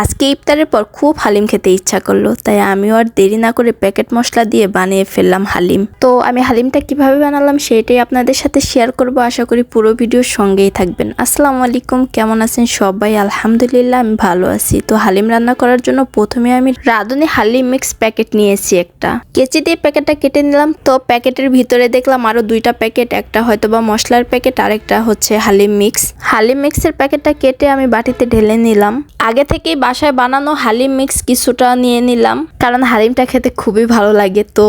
আজকে ইফতারের পর খুব হালিম খেতে ইচ্ছা করল, তাই আমিও আর দেরি না করে প্যাকেট মশলা দিয়ে বানিয়ে ফেললাম হালিম। তো আমি হালিমটা কীভাবে বানালাম সেটাই আপনাদের সাথে শেয়ার করব, আশা করি পুরো ভিডিওর সঙ্গেই থাকবেন। আসসালামু আলাইকুম, কেমন আছেন সবাই? আলহামদুলিল্লাহ, আমি ভালো আছি। তো হালিম রান্না করার জন্য প্রথমে আমি রাঁধুনি হালিম মিক্স প্যাকেট নিয়েছি একটা। কেচি দিয়ে প্যাকেটটা কেটে নিলাম, তো প্যাকেটের ভিতরে দেখলাম আরও দুইটা প্যাকেট, একটা হয়তো বা মশলার প্যাকেট, আরেকটা হচ্ছে হালিম মিক্স। হালিম মিক্সের প্যাকেটটা কেটে আমি বাটিতে ঢেলে নিলাম। আগে থেকেই বাসায় বানানো হালিম মিক্স কিছুটা নিয়ে নিলাম। কারণ হালিমটা খেতে খুবই ভালো লাগে তো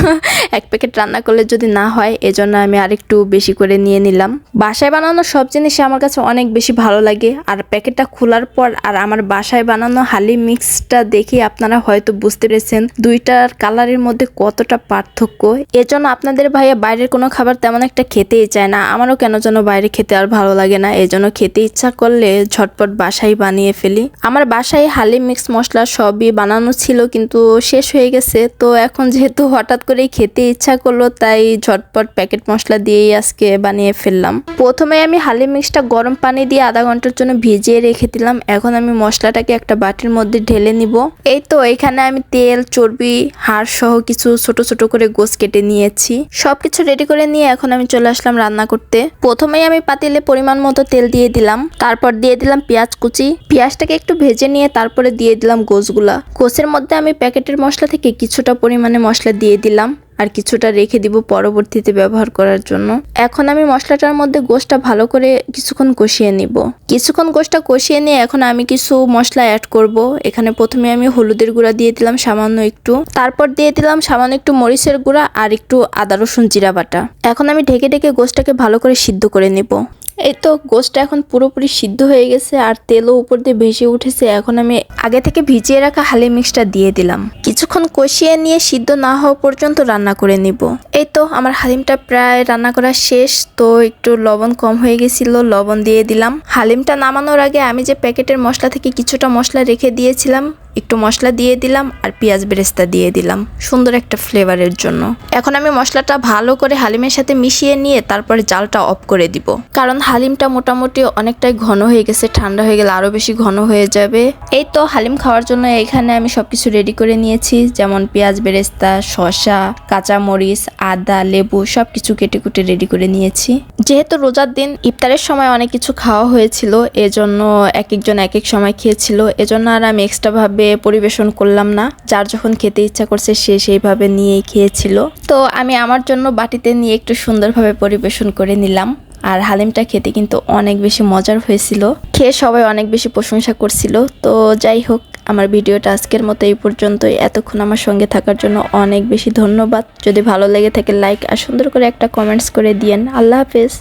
এক প্যাকেট রান্না করলে যদি না হয়, এজন্য আমি আরেকটু বেশি করে নিয়ে নিলাম। বাসায় বানানো সব জিনিসই আমার কাছে অনেক বেশি ভালো লাগে। আর প্যাকেটটা খোলার পর আর আমার বাসায় বানানো হালি মিক্সটা দেখে আপনারা হয়তো বুঝতে পেরেছেন দুইটার কালারের মধ্যে কতটা পার্থক্য। এজন্য আপনাদের ভাইয়া বাইরের কোনো খাবার তেমন একটা খেতেই চায় না। আমারও কেন যেন বাইরে খেতে আর ভালো লাগে না। এজন্য খেতে ইচ্ছা করলে ঝটপট বাসায় বানিয়ে ফেলি। আমার বাসায় হালি মিক্স মশলা সবই বানানো ছিল, কিন্তু শেষ হয়ে গেছে। তো এখন যেহেতু হঠাৎ করেই খেতে ইচ্ছা করল, তাই ঝটপট প্যাকেট মশলা দিয়েই আজকে বানিয়ে ফেললাম। প্রথমে আমি হালিম মিক্সটা গরম পানি দিয়ে আধা ঘণ্টার জন্য ভিজিয়ে রেখে দিলাম। এখন আমি মশলাটাকে একটা বাটির মধ্যে ঢেলে নিব। এই তো, এখানে আমি তেল, চর্বি, হাড় সহ কিছু ছোট ছোট করে গোস কেটে নিয়েছি। সবকিছু রেডি করে নিয়ে এখন আমি চলে আসলাম রান্না করতে। প্রথমেই আমি পাতিলে পরিমাণ মতো তেল দিয়ে দিলাম। তারপর দিয়ে দিলাম পেঁয়াজ কুচি। পেঁয়াজটাকে একটু ভেজে নিয়ে তারপরে দিয়ে দিলাম গোসগুলা গোসের মধ্যে আমি প্যাকেটের মশলা থেকে কিছুটা পরিমাণে মশলা দিয়ে দিলাম। আর কিছুটা রেখে দিব পরবর্তীতে ব্যবহার করার জন্য। এখন আমি মশলাটার মধ্যে গোষ্ঠটা ভালো করে কিছুক্ষণ কষিয়ে নিব। কিছুক্ষণ গোষ্ঠটা কষিয়ে নিয়ে এখন আমি কিছু মশলা অ্যাড করব। এখানে প্রথমে আমি হলুদের গুঁড়া দিয়ে দিলাম সামান্য একটু। তারপর দিয়ে দিলাম সামান্য একটু মরিচের গুঁড়া আর একটু আদা রসুন জিরা বাটা। এখন আমি ঢেকে ঢেকে গোষ্ঠটাকে ভালো করে সিদ্ধ করে নেব। এই তো গোস্টটা এখন পুরোপুরি সিদ্ধ হয়ে গেছে আর তেলও উপর দিয়ে ভেসে উঠেছে। এখন আমি আগে থেকে ভিজিয়ে রাখা হালি মিক্সটা দিয়ে দিলাম। কিছুক্ষণ কষিয়ে নিয়ে সিদ্ধ না হওয়া পর্যন্ত রান্না করে নিব। এই তো আমার হালিমটা প্রায় রান্না করা শেষ, তো একটু লবণ কম হয়ে গেছিল, লবণ দিয়ে দিলাম। হালিমটা নামানোর আগে আমি যে প্যাকেটের মশলা থেকে কিছুটা মশলা রেখে দিয়েছিলাম, একটু মশলা দিয়ে দিলাম আর পেঁয়াজ বেরেস্তা দিয়ে দিলাম, সুন্দর একটা ফ্লেভারের জন্য। এখন আমি মশলাটা ভালো করে হালিমের সাথে মিশিয়ে নিয়ে তারপরে জালটা অফ করে দিব। কারণ হালিমটা মোটামুটি অনেকটাই ঘন হয়ে গেছে, ঠান্ডা হয়ে গেলে আরও বেশি ঘন হয়ে যাবে। এই তো হালিম খাওয়ার জন্য এখানে আমি সবকিছু রেডি করে নিয়েছি, যেমন পেঁয়াজ বেরেস্তা, শসা, কাঁচামরিচ আদা, লেবু সব কিছু কেটে কুটে রেডি করে নিয়েছি। যেহেতু রোজার দিন ইফতারের সময় অনেক কিছু খাওয়া হয়েছিল, এজন্য এক একজন এক এক সময় খেয়েছিল, এজন্য আর আমি এক্সট্রা ভাবে পরিবেশন করলাম না। যার যখন খেতে ইচ্ছা করছে সে সেইভাবে নিয়েই খেয়েছিল। তো আমি আমার জন্য বাটিতে নিয়ে একটু সুন্দরভাবে পরিবেশন করে নিলাম। আর হালিমটা খেতে কিন্তু অনেক বেশি মজার হয়েছিল। খেয়ে সবাই অনেক বেশি প্রশংসা করছিল। তো যাই হোক আমার ভিডিওটা আজকের মতো এই পর্যন্তই। এতক্ষণ আমার সঙ্গে থাকার জন্য অনেক বেশি ধন্যবাদ। যদি ভালো লেগে থাকে লাইক আর সুন্দর করে একটা কমেন্টস করে দিয়েন। আল্লাহ হাফেজ।